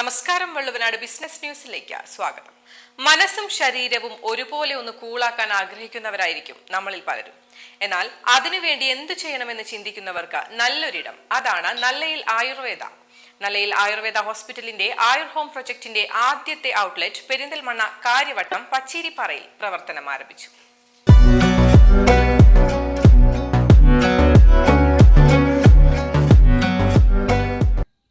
നമസ്കാരം വള്ളുവനാട് ബിസിനസ് ന്യൂസിലേക്ക് സ്വാഗതം. മനസ്സും ശരീരവും ഒരുപോലെ ഒന്ന് കൂളാക്കാൻ ആഗ്രഹിക്കുന്നവരായിരിക്കും നമ്മളിൽ പലരും. എന്നാൽ അതിനുവേണ്ടി എന്തു ചെയ്യണമെന്ന് ചിന്തിക്കുന്നവർക്ക് നല്ലൊരിടം അതാണ് നല്ലയിൽ ആയുർവേദ. നല്ലയിൽ ആയുർവേദ ഹോസ്പിറ്റലിന്റെ ആയുർ ഹോം പ്രൊജക്ടിന്റെ ആദ്യത്തെ ഔട്ട്ലെറ്റ് പെരിന്തൽമണ്ണ കാര്യവട്ടം പച്ചേരിപ്പാറയിൽ പ്രവർത്തനം ആരംഭിച്ചു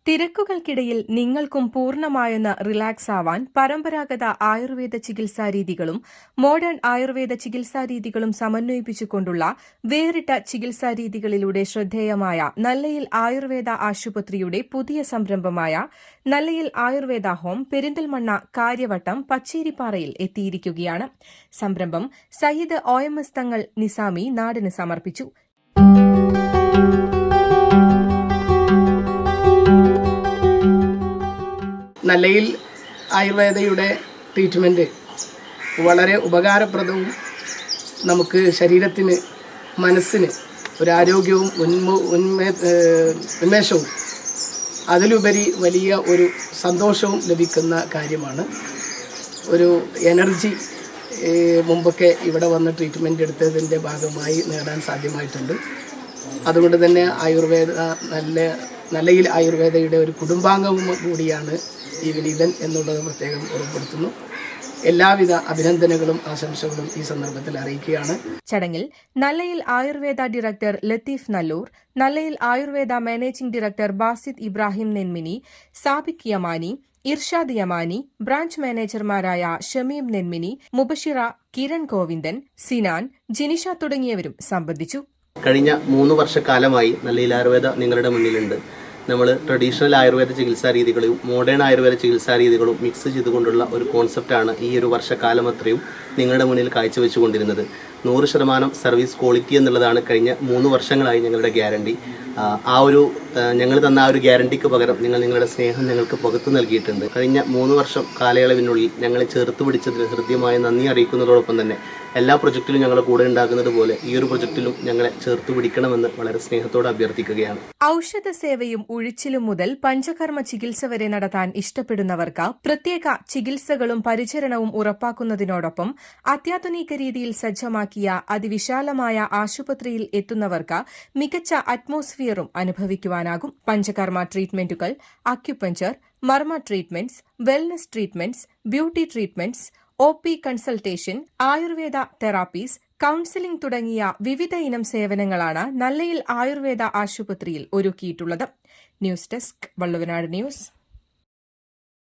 തിരക്കുകൾക്കിടയിൽ നിങ്ങൾക്കും പൂർണമായൊന്ന് റിലാക്സ് ആവാൻ പരമ്പരാഗത ആയുർവേദ ചികിത്സാ രീതികളും മോഡേൺ ആയുർവേദ ചികിത്സാ രീതികളും സമന്വയിപ്പിച്ചുകൊണ്ടുള്ള വേറിട്ട ചികിത്സാ രീതികളിലൂടെ ശ്രദ്ധേയമായ നല്ലയിൽ ആയുർവേദ ആശുപത്രിയുടെ പുതിയ സംരംഭമായ നല്ലയിൽ ആയുർവേദ ഹോം പെരിന്തൽമണ്ണ കാര്യവട്ടം പച്ചേരിപ്പാറയിൽ എത്തിയിരിക്കുകയാണ്. സംരംഭം സയ്യിദ് ഒ എം എസ് തങ്ങൾ നിസാമി നാടിന് സമർപ്പിച്ചു. നല്ലയിൽ ആയുർവേദയുടെ ട്രീറ്റ്മെന്റ് വളരെ ഉപകാരപ്രദവും നമുക്ക് ശരീരത്തിന് മനസ്സിന് ഒരു ആരോഗ്യവും ഉന്മോ ഉന്മേ ഉന്മേഷവും അതിലുപരി വലിയ ഒരു സന്തോഷവും ലഭിക്കുന്ന കാര്യമാണ്. ഒരു എനർജി മുമ്പൊക്കെ ഇവിടെ വന്ന് ട്രീറ്റ്മെന്റ് എടുത്തതിന്റെ ഭാഗമായി നേടാൻ സാധ്യമായിട്ടുണ്ട്. അതുകൊണ്ട് തന്നെ ആയുർവേദ നല്ല നല്ലയിൽ ആയുർവേദയുടെ ഒരു കുടുംബാംഗവും കൂടിയാണ് ഈ വിനീതൻ എന്നുള്ളത് പ്രത്യേകം ഉറപ്പെടുത്തുന്നു എല്ലാവിധ അഭിനന്ദനങ്ങളും ആശംസകളും ഈ സന്ദർഭത്തിൽ അറിയിക്കുകയാണ്. ചടങ്ങിൽ Nallayil Ayurveda director Latheef Nalloor Nallayil Ayurveda managing director Basid Ibrahim Nenmini Sabik Yamani Irshad Yamani branch മാനേജർമാരായ Shameem Nenmini Mubashira Kiran Govindan Sinan Jinisha തുടങ്ങിയവരും സംബന്ധിച്ചു. കഴിഞ്ഞ മൂന്ന് വർഷക്കാലമായി നല്ലയിൽ ആയുർവേദ നിങ്ങളുടെ മുന്നിലുണ്ട്. നമ്മൾ ട്രഡീഷണൽ ആയുർവേദ ചികിത്സാ രീതികളും മോഡേൺ ആയുർവേദ ചികിത്സാ രീതികളും മിക്സ് ചെയ്തുകൊണ്ടുള്ള ഒരു കോൺസെപ്റ്റാണ് ഈ ഒരു വർഷക്കാലം അത്രയും നിങ്ങളുടെ മുന്നിൽ കാഴ്ചവെച്ചുകൊണ്ടിരുന്നത്. നൂറ് ശതമാനം സർവീസ് ക്വാളിറ്റി എന്നുള്ളതാണ് കഴിഞ്ഞ മൂന്ന് വർഷങ്ങളായി ഞങ്ങളുടെ ഗ്യാരണ്ടി ആ ഒരു ഞങ്ങൾ തന്ന ആ ഒരു ഗ്യാരണ്ടിക്ക് പകരം നിങ്ങൾ നിങ്ങളുടെ സ്നേഹം ഞങ്ങൾക്ക് പകുത്തു നൽകിയിട്ടുണ്ട്. കഴിഞ്ഞ മൂന്ന് വർഷം കാലയളവിനുള്ളിൽ ഞങ്ങളെ ചേർത്ത് പിടിച്ചതിന് ഹൃദ്യമായ നന്ദി അറിയിക്കുന്നതോടൊപ്പം തന്നെ എല്ലാ പ്രൊജക്റ്റിലും ഞങ്ങളെ കൂടെ ഉണ്ടാകുന്നത് പോലെ ഈ ഒരു പ്രൊജക്റ്റിലും ഞങ്ങളെ ചേർത്ത് പിടിക്കണമെന്ന് വളരെ സ്നേഹത്തോടെ അഭ്യർത്ഥിക്കുകയാണ്. ഔഷധ സേവയും ഉഴിച്ചിലും മുതൽ പഞ്ചകർമ്മ ചികിത്സ വരെ നടത്താൻ ഇഷ്ടപ്പെടുന്നവർക്ക് പ്രത്യേക ചികിത്സകളും പരിചരണവും ഉറപ്പാക്കുന്നതിനോടൊപ്പം അത്യാധുനിക രീതിയിൽ സജ്ജമാക്കിയ അതിവിശാലമായ ആശുപത്രിയിൽ എത്തുന്നവർക്ക് മികച്ച അറ്റ്മോസ്ഫിയറും അനുഭവിക്കുവാനാകും panchakarma ട്രീറ്റ്മെന്റുകൾ acupuncture marma treatments wellness treatments beauty treatments O P consultation Ayurveda therapies counselling തുടങ്ങിയ വിവിധ ഇനം സേവനങ്ങളാണ് നല്ലയിൽ ആയുർവേദ ആശുപത്രിയിൽ ഒരുക്കിയിട്ടുള്ളത്. News desk Valluvanad news.